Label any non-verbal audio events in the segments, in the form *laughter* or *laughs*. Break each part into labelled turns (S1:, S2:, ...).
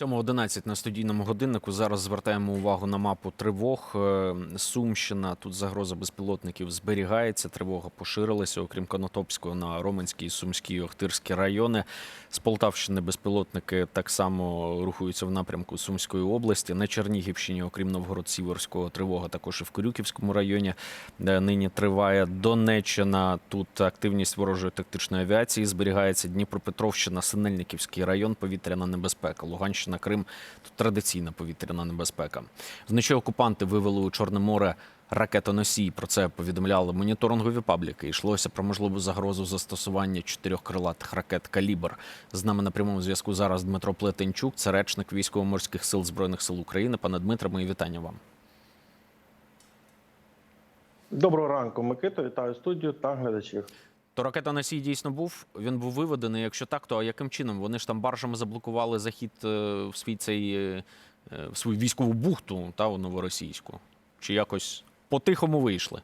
S1: 7.11 на студійному годиннику. Зараз звертаємо увагу на мапу тривог. Е, Сумщина. Тут загроза безпілотників зберігається. Тривога поширилася, окрім Конотопського, на Роменський, Сумський, і Охтирські райони. З Полтавщини безпілотники так само рухаються в напрямку Сумської області. На Чернігівщині, окрім Новгород-Сіверського, тривога також і в Корюківському районі, де нині триває Донеччина. Тут активність ворожої тактичної авіації зберігається. Дніпропетровщина, Синельниківський район, повітряна небезпека. Луганщина, Крим тут традиційна повітряна небезпека. Вночі окупанти вивели у Чорне море ракетоносій. Про це повідомляли моніторингові пабліки. Йшлося про можливу загрозу застосування чотирьох крилатих ракет Калібр. З нами на прямому зв'язку зараз Дмитро Плетенчук, це речник військово-морських сил збройних сил України. Пане Дмитре, мої вітання вам.
S2: Доброго ранку, Микита. Вітаю студію та глядачів.
S1: То ракетоносій дійсно був. Він був виведений. Якщо так, то а яким чином? Вони ж там баржами заблокували захід е, в свій цей е, е, в свою військову бухту та у новоросійську. Чи якось по-тихому вийшли?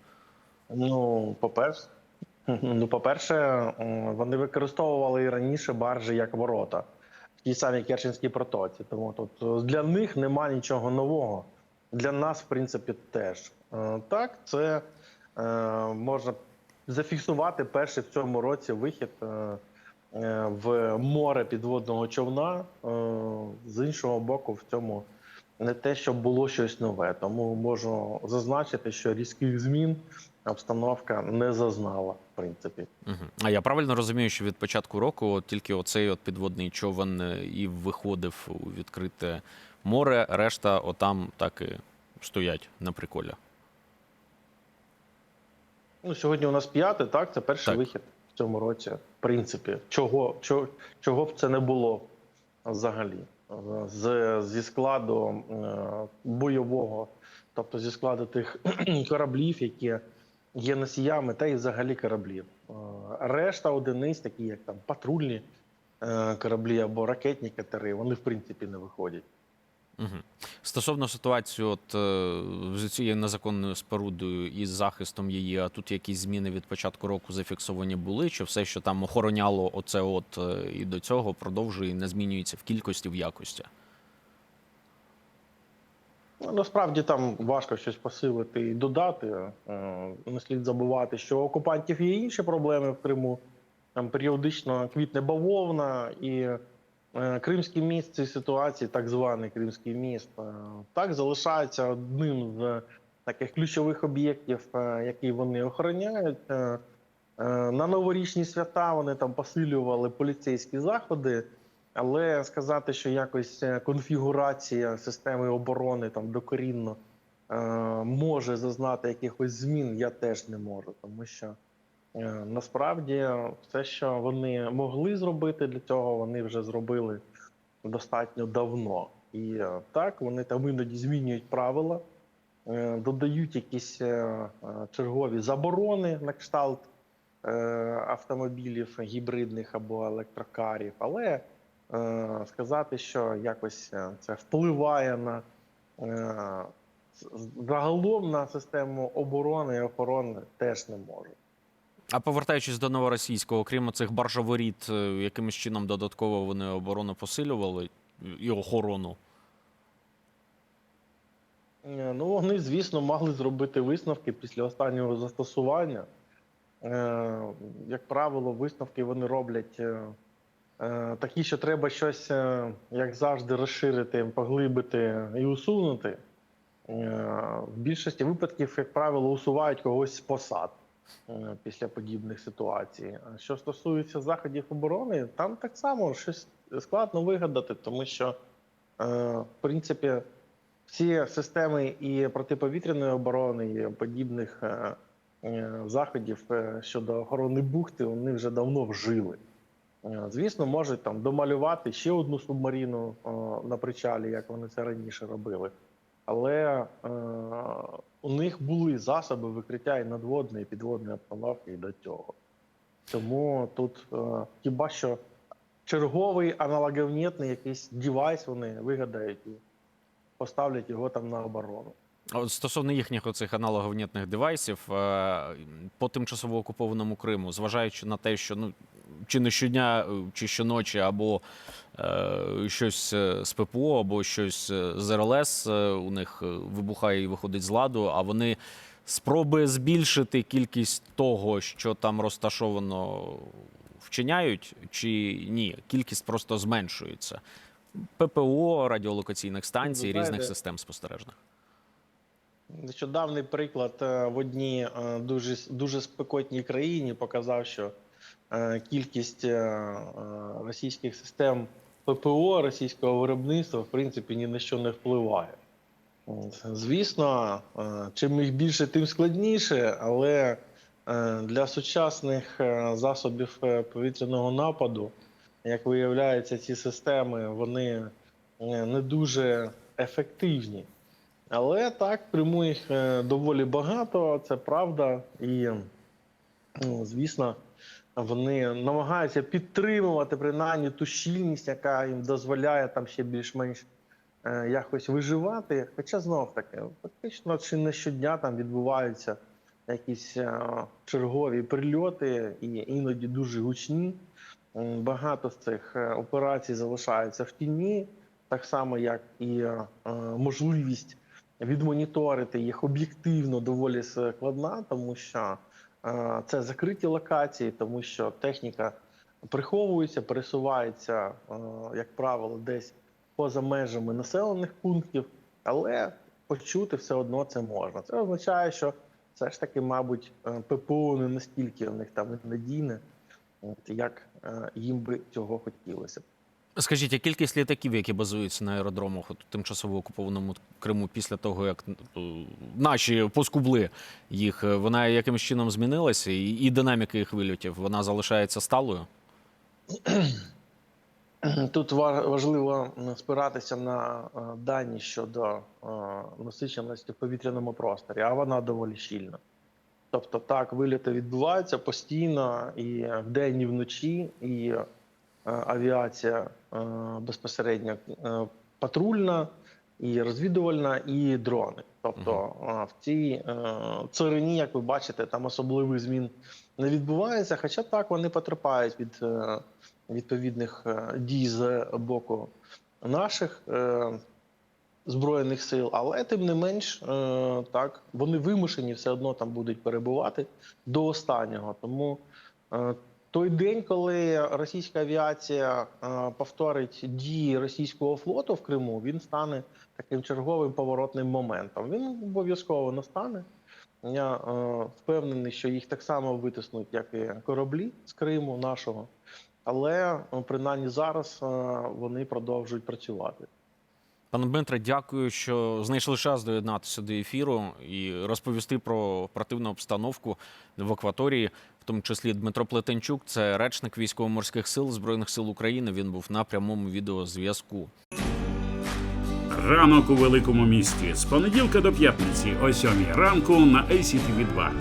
S2: Ну, по-перше, *laughs* ну, по-перше, вони використовували і раніше баржі як ворота в тій самій Керченській протоці. Тому тут для них нема нічого нового. Для нас, в принципі, теж. Так, це можна зафіксувати перший в цьому році вихід е, е, в море підводного човна. Е, З іншого боку, в цьому не те, щоб було щось нове. Тому можу зазначити, що різких змін обстановка не зазнала, в принципі.
S1: А я правильно розумію, що від початку року от тільки оцей от підводний човен і виходив у відкрите море, решта отам так і стоять на приколі.
S2: Ну, сьогодні у нас п'яте, так? Це перший
S1: Так.
S2: вихід в цьому році. В принципі, чого, чого, чого б це не було взагалі. З, зі складу е, бойового, тобто зі складу тих *clears throat* кораблів, які є носіями, та й взагалі кораблів. Е, решта одиниць, такі як там патрульні е, кораблі або ракетні катери, вони в принципі не виходять.
S1: Угу. Стосовно ситуації, от е, з цією незаконною спорудою і захистом її, а тут якісь зміни від початку року зафіксовані були, чи все, що там охороняло оце, от е, і до цього продовжує і не змінюється в кількості, в якості.
S2: Ну, Насправді там важко щось посилити і додати. Е, Не слід забувати, що у окупантів є інші проблеми в Криму. Там періодично квітне бавовна і Кримський міст цій ситуації, так званий Кримський міст, е, так залишається одним з таких ключових об'єктів, е, які вони охороняють. Е, е, На новорічні свята вони там посилювали поліцейські заходи. Але сказати, що якось е, конфігурація системи оборони там докорінно е, може зазнати якихось змін, я теж не можу, тому що е, насправді все, що вони могли зробити для цього, вони вже зробили достатньо давно. І е, так вони там іноді змінюють правила, е, додають якісь е, е, чергові заборони на кшталт е, автомобілів гібридних або електрокарів, але е, сказати, що якось е, це впливає на е, загалом на систему оборони і охорони теж не може.
S1: А повертаючись до новоросійського, окрім цих баржоворіт, е, якимось чином додатково вони оборону посилювали і охорону.
S2: Е, Ну, вони, звісно, могли зробити висновки після останнього застосування. Е, Як правило, висновки вони роблять такі, що треба щось, як завжди, розширити, поглибити і усунути. В більшості випадків, як правило, усувають когось з посад після подібних ситуацій. А що стосується заходів оборони, там так само щось складно вигадати, тому що, е, в принципі, всі системи і протиповітряної оборони, і подібних е, е, заходів е, щодо охорони бухти, вони вже давно вжили. Е, Звісно, можуть там домалювати ще одну субмарину е, на причалі, як вони це раніше робили. Але е, у них були засоби викриття і надводної, і підводної обстановки і до цього. Тому тут е, хіба що черговий аналоговнітний якийсь девайс вони вигадають і поставлять його там на оборону.
S1: Стосовно їхніх оцих аналоговнітних девайсів е, по тимчасово окупованому Криму, зважаючи на те, що ну чи не щодня, е, чи щоночі, або е, щось е, з ППО, або щось з РЛС у них вибухає і виходить з ладу, а вони спроби збільшити кількість того, що там розташовано, вчиняють, чи ні? Кількість просто зменшується. ППО, радіолокаційних станцій,
S2: знаєте,
S1: різних систем спостережних.
S2: Нещодавний приклад в одній дуже, дуже спекотній країні показав, що кількість е, е, російських систем ППО російського виробництва в принципі ні на що не впливає. Звісно, е, чим їх більше, тим складніше, але е, для сучасних е, засобів е, повітряного нападу, як виявляється, ці системи вони е, не дуже ефективні. Але так, Криму їх е, доволі багато, це правда. І, звісно, вони намагаються підтримувати принаймні ту щільність, яка їм дозволяє там ще більш-менш е, якось виживати. Хоча знов таки, фактично, чи не щодня там відбуваються якісь е, чергові прильоти, і іноді дуже гучні. Багато з цих е, операцій залишаються в тіні, так само як і можливість відмоніторити їх об'єктивно доволі складна, тому що це закриті локації, тому що техніка приховується, пересувається, е, як правило, десь поза межами населених пунктів, але почути все одно це можна. Це означає, що все ж таки, мабуть, е, ППО не настільки у них там надійне, як е, їм би цього хотілося.
S1: Скажіть, а кількість літаків, які базуються на аеродромах у тимчасово окупованому Криму після того, як е, наші поскубли їх, е, вона якимось чином змінилася, і, і динаміка їх вильотів вона залишається сталою? *clears throat*
S2: Тут важливо спиратися на е, дані щодо насиченості в повітряному просторі, а вона доволі щільна. Тобто, так, виліти відбуваються постійно і вдень, і вночі, і авіація е, безпосередньо е, патрульна, і розвідувальна, і дрони. Тобто е, в цій е, царині, як ви бачите, там особливих змін не відбувається. Хоча так вони потерпають від е, відповідних е, дій з боку наших е, збройних сил, але тим не менш, е, так вони вимушені все одно там будуть перебувати до останнього. Тому е, той день, коли російська авіація е, повторить дії російського флоту в Криму, він стане таким черговим поворотним моментом. Він обов'язково настане. Я е, впевнений, що їх так само витиснуть, як і кораблі з Криму нашого. Але е, принаймні зараз вони продовжують працювати.
S1: Пане Дмитре, дякую, що знайшли час доєднатися до ефіру і розповісти про оперативну обстановку в акваторії, в тому числі Дмитро Плетенчук, це речник військово-морських сил Збройних сил України. Він був на прямому відеозв'язку.
S3: Ранок у великому місті з понеділка до п'ятниці о 7 ранку на ACTV 2